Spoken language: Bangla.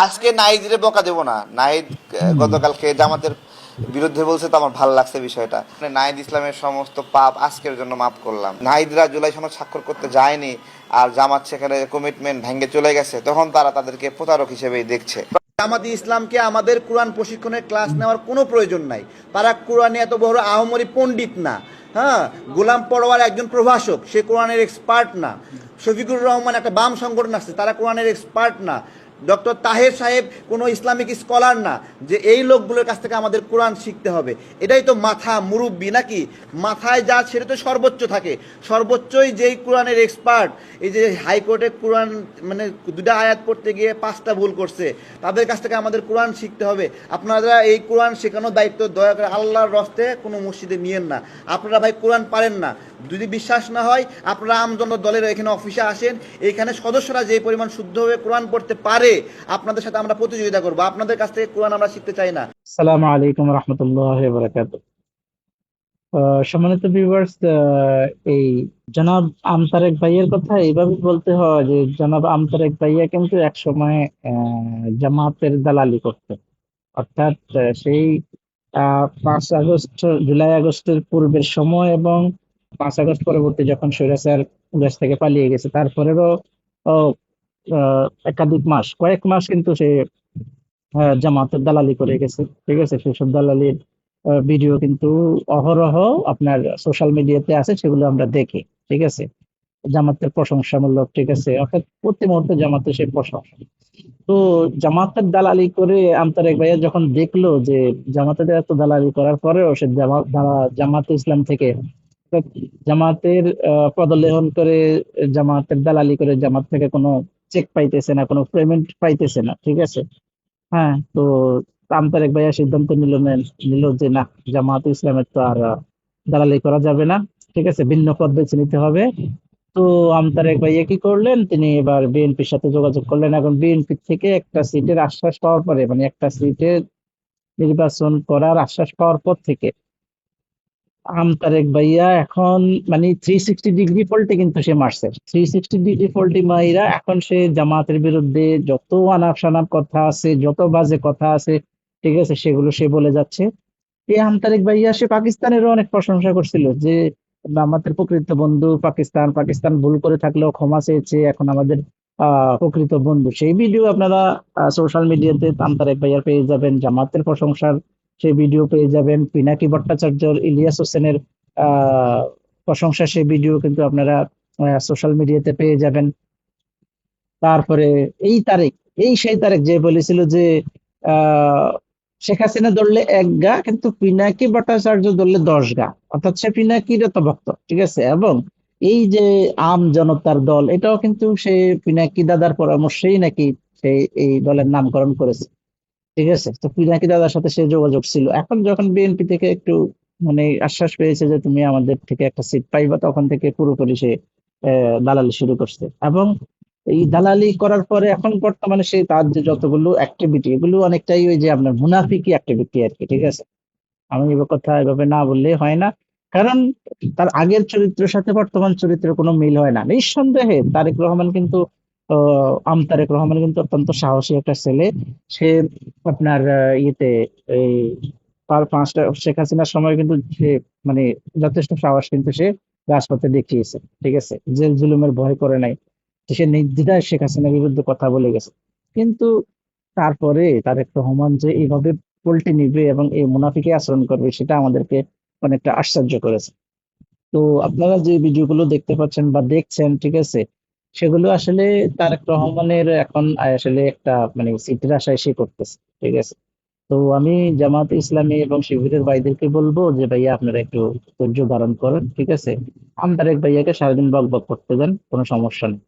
আজকে নাহিদের বকা দেবো না। নাইদ গতকালকে জামাতের বিরুদ্ধে বলছে তো আমার ভালো লাগছে বিষয়টা। মানে নাহিদ ইসলামের সমস্ত পাপ আজকের জন্য মাফ করলাম। নাহিদরা জুলাই সনদ স্বাক্ষর করতে যায়নি আর জামাত সেখানে কমিটমেন্ট ভেঙে চলে গেছে। তখন তারা তাদেরকে প্রতারক হিসেবেই দেখছে। জামাতি ইসলামকে আমাদের কোরআন প্রশিক্ষণের ক্লাস নেওয়ার কোনো প্রয়োজন নাই। তারা কোরআনে এত বড় আহমরি পণ্ডিত না। হ্যাঁ? গোলাম পরোয়ার একজন প্রভাষক সে কোরআনের এক্সপার্ট না। শফিকুর রহমান একটা বাম সংগঠন আছে তারা কোরআনের এক্সপার্ট না। ডক্টর তাহের সাহেব কোনো ইসলামিক স্কলার না, যে এই লোকগুলোর কাছ থেকে আমাদের কোরআন শিখতে হবে। এটাই তো মাথা মুরব্বী নাকি? মাথায় যা সেটা তো সর্বোচ্চ থাকে। সর্বোচ্চই যেই কোরআনের এক্সপার্ট এই যে হাইকোর্টে কোরআন মানে দুটা আয়াত পড়তে গিয়ে পাঁচটা ভুল করছে, তাদের কাছ থেকে আমাদের কোরআন শিখতে হবে। আপনারা এই কোরআন শেখানোর দায়িত্ব দয়া করে আল্লাহর রস্তে কোনো মসজিদে নিয়েন না। আপনারা ভাই কোরআন পারেন না। যদি বিশ্বাস না হয়, আপনারা আমজন দলের এখানে অফিসে আসেন এইখানে সদস্যরা যে পরিমাণ শুদ্ধভাবে কোরআন পড়তে পারে আপনাদের সাথে আমরা প্রতিযোগিতা করব। আপনাদের কাছ থেকে কোরআন আমরা শিখতে চাই না। আসসালামু আলাইকুম রহমতুল্লাহ বরাকাত সম্মানিত ভিউয়ার্স এই জনাব আমতারেক ভাইয়ের কথা এইভাবে বলতে হয় যে জনাব আমতারেক ভাইয়া কিন্তু এক সময় জামাতের দালালি করতেন। অর্থাৎ সেই পাঁচ আগস্ট, জুলাই আগস্টের পূর্বের সময় এবং পাঁচ আগস্ট পরবর্তী যখন স্বৈরাচার দেশ থেকে পালিয়ে গেছে তারপরেও একাধিক মাস, কয়েক মাস কিন্তু সে জামাতের দালালি করে গেছে, ঠিক আছে? সেসব দালালির ভিডিও কিন্তু অহরহ আপনার সোশ্যাল মিডিয়াতে আছে, সেগুলো আমরা দেখি, ঠিক আছে? জামাতের প্রশংসামূলক, ঠিক আছে? অর্থাৎ প্রতি মুহূর্তে জামাতের সে প্রশংসা। তো জামাতের দালালি করে আন্তরিক ভাইয়া যখন দেখল যে জামাতের এত দালালি করার পরেও সে জামাত জামাত ইসলাম থেকে জামাতের পদলেহন করে জামাতের দালালি করে জামাত থেকে কোনো চেক পাইতেছে না, কোনো পেমেন্ট পাইতেছে না, ঠিক আছে? হ্যাঁ তো আমতারেক ভাইয়া সিদ্ধান্ত নিল নিল যে না, জামাত ইসলামের তো আর দালালি করা যাবে না, ঠিক আছে? ভিন্ন পথ বেছে নিতে হবে। তো আমতারেক ভাইয়া কি করলেন? তিনি এবার বিএনপির সাথে যোগাযোগ করলেন এখন বিএনপি থেকে একটা সিটের আশ্বাস পাওয়ার পরে মানে একটা সিটের নির্বাচন করার আশ্বাস পাওয়ার পর থেকে আমতারেক ভাইয়া এখন মানে থ্রি সিক্সটি ডিগ্রি ফল্টে কিন্তু সে মারছে। থ্রি সিক্সটি ডিগ্রি ফল্টে মাইরা এখন সে জামাতের বিরুদ্ধে যত আনাপ সানাপ কথা আছে, যত বাজে কথা আছে, ঠিক আছে, সেগুলো সে বলে যাচ্ছে। এই আমতারেক ভাইয়া সে পাকিস্তানেরও অনেক প্রশংসা করছিল যে, আমাদের প্রকৃত বন্ধু পাকিস্তান পাকিস্তান ভুল করে থাকলেও ক্ষমা চেয়েছে, এখন আমাদের আহ প্রকৃত বন্ধু। সেই ভিডিও আপনারা সোশ্যাল মিডিয়াতে আমতারেক ভাইয়ার পেয়ে যাবেন, জামাতের প্রশংসার সেই ভিডিও পেয়ে যাবেন। পিনাকি ভট্টাচার্য ইলিয়াস হোসেনের প্রশংসা সেই ভিডিও কিন্তু আপনারা সোশ্যাল মিডিয়াতে পেয়ে যাবেন। তারপরে এই তারিখ, এই সেই তারিখ যে বলেছিল যে শেখ হাসিনা ধরলে এক গা, কিন্তু পিনাকি ভট্টাচার্য ধরলে দশ গা। অর্থাৎ সে পিনাকির ভক্ত, ঠিক আছে? এবং এই যে আম জনতার দল, এটাও কিন্তু সে পিনাকি দাদার পরামর্শেই নাকি সে এই দলের নামকরণ করেছে। ঠিক আছে? তো পিনাকি দাদার সাথে সে যোগাযোগ ছিল। এখন যখন বিএনপি থেকে একটু মানে আশ্বাস পেয়েছে যে তুমি আমাদের থেকে একটা সিট পাইবা, তখন থেকে পুরোপুরি সে দালালি শুরু করছে। এবং এই দালালি করার পরে এখন বর্তমানে সে তার যে যতগুলো অ্যাক্টিভিটি এগুলো অনেকটাই ওই যে আপনার মুনাফিকি অ্যাক্টিভিটি আর কি, ঠিক আছে? আমি এবার কথা এভাবে না বললে হয় না। কারণ তার আগের চরিত্রের সাথে বর্তমান চরিত্রের কোনো মিল হয় না। নিঃসন্দেহে তারেক রহমান কিন্তু আম তারেক রহমান কিন্তু অত্যন্ত সাহসী একটা ছেলে। সে আপনার ইয়েতে, এই পার পাঁচটা, শেখ হাসিনার সময় কিন্তু সে মানে যথেষ্ট সাহস কিন্তু সে রাজপথে দেখিয়েছে, ঠিক আছে? জেল জুলুমের ভয় করে নাই। সে নির্দ্বিধায় শেখ হাসিনার বিরুদ্ধে কথা বলে গেছে। কিন্তু তারপরে তারেক রহমান যে এইভাবে পল্টি নিবে এবং এই মুনাফিকে আচরণ করবে, সেটা আমাদেরকে অনেকটা আশ্চর্য করেছে। তো আপনারা যে ভিডিওগুলো দেখতে পাচ্ছেন বা দেখছেন, ঠিক আছে? সেগুলো আসলে তারেক রহমানের এখন আসলে একটা মানে সিটের আশায় সে করতেছে, ঠিক আছে? তো আমি জামাত ইসলামী এবং শিবিরের ভাইদেরকে বলব যে, ভাইয়া, আপনারা একটু ধৈর্য ধারণ করেন, ঠিক আছে? আমতারেক ভাইয়াকে সারাদিন বক বক করতে দেন, কোনো সমস্যা নেই।